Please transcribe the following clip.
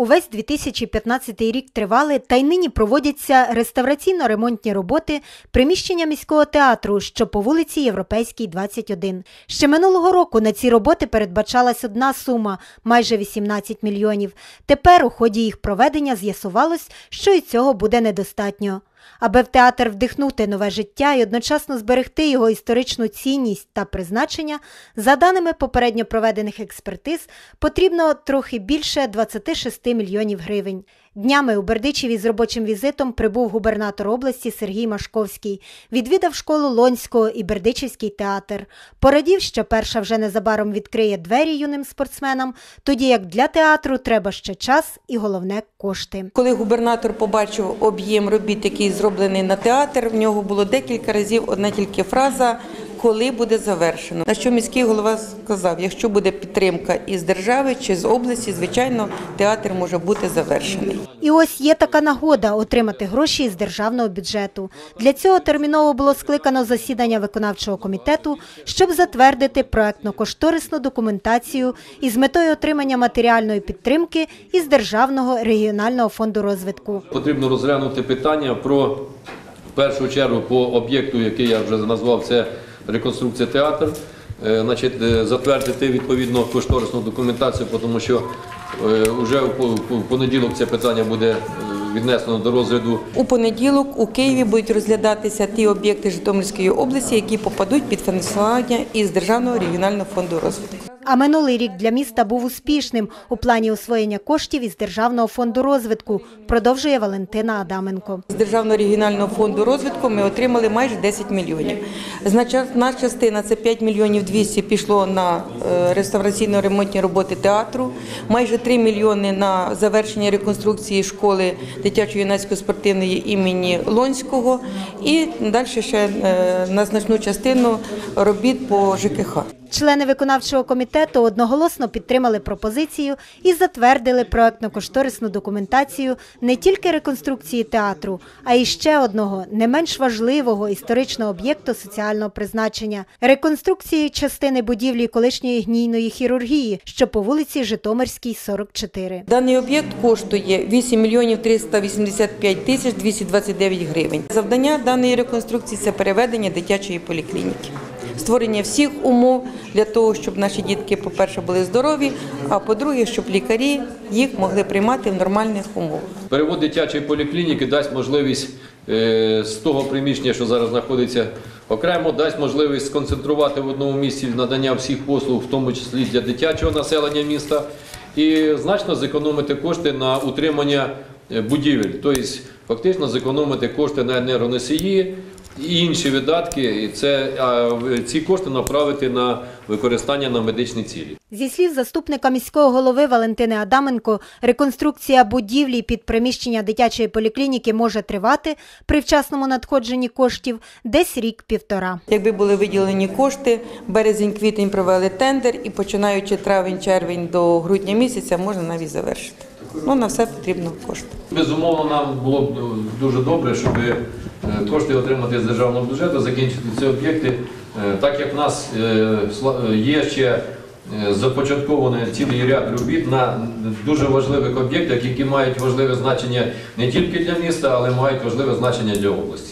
Увесь 2015 рік тривали та й нині проводяться реставраційно-ремонтні роботи приміщення міського театру, що по вулиці Європейській, 21. Ще минулого року на ці роботи передбачалась одна сума – майже 18 мільйонів. Тепер у ході їх проведення з'ясувалось, що і цього буде недостатньо. Аби в театр вдихнути нове життя і одночасно зберегти його історичну цінність та призначення, за даними попередньо проведених експертиз, потрібно трохи більше 26 мільйонів гривень. Днями у Бердичеві з робочим візитом прибув губернатор області Сергій Машковський, відвідав школу Лонського і Бердичівський театр. Порадів, що перша вже незабаром відкриє двері юним спортсменам, тоді як для театру треба ще час і головне кошти. Коли губернатор побачив об'єм робіт, який зроблений на театр, в нього було декілька разів одна тільки фраза. Коли буде завершено, на що міський голова сказав: якщо буде підтримка із держави чи з області, звичайно, театр може бути завершений. І ось є така нагода отримати гроші із державного бюджету. Для цього терміново було скликано засідання виконавчого комітету, щоб затвердити проектно-кошторисну документацію із метою отримання матеріальної підтримки із Державного регіонального фонду розвитку. Потрібно розглянути питання про в першу чергу по об'єкту, який я вже назвав, це реконструкція театру. Е, Значить, е, затвердити відповідно кошторисну документацію, тому що вже в понеділок це питання буде е, віднесено до розгляду У понеділок у Києві будуть розглядатися ті об'єкти Житомирської області, які попадуть під фінансування із Державного регіонального фонду розвитку. А минулий рік для міста був успішним у плані освоєння коштів із Державного фонду розвитку, продовжує Валентина Адаменко. З Державного регіонального фонду розвитку ми отримали майже 10 мільйонів. Значна частина це 5 мільйонів 200 пішло на е, реставраційно-ремонтні роботи театру, майже 3 мільйони на завершення реконструкції школи дитячо-юнацької спортивної імені Лонського і далі ще е, на значну частину робіт по ЖКХ. Члени виконавчого комітету одноголосно підтримали пропозицію і затвердили проектно-кошторисну документацію не тільки реконструкції театру, а й ще одного не менш важливого історичного об'єкту соціального призначення реконструкції частини будівлі колишньої гнійної хірургії, що по вулиці Житомирській, 44. Даний об'єкт коштує 8 мільйонів 385 тисяч 229 гривень. Завдання даної реконструкції це переведення дитячої поліклініки. Створення всіх умов для того, щоб наші дітки, по-перше, були здорові, а по-друге, щоб лікарі їх могли приймати в нормальних умовах. Перевод дитячої поліклініки дасть можливість е, з того приміщення, що зараз знаходиться окремо, дасть можливість сконцентрувати в одному місці надання всіх послуг, в тому числі для дитячого населення міста, і значно зекономити кошти на утримання е, будівель, тобто фактично зекономити кошти на енергоносії. І інші видатки, і це а, ці кошти направити на використання на медичні цілі. Зі слів заступника міського голови Валентини Адаменко, реконструкція будівлі під приміщення дитячої поліклініки може тривати при вчасному надходженні коштів десь рік-півтора. Якби були виділені кошти, березень-квітень провели тендер і починаючи травень-червень до грудня місяця можна навіть завершити. Ну на все потрібно кошти. Безумовно, нам було б дуже добре, щоб е, кошти отримати з державного бюджету, закінчити ці об'єкти, Е, так як в нас е, е, є ще е, започаткований цілий ряд робіт на дуже важливих об'єктах, які мають важливе значення не тільки для міста, але мають важливе значення для області.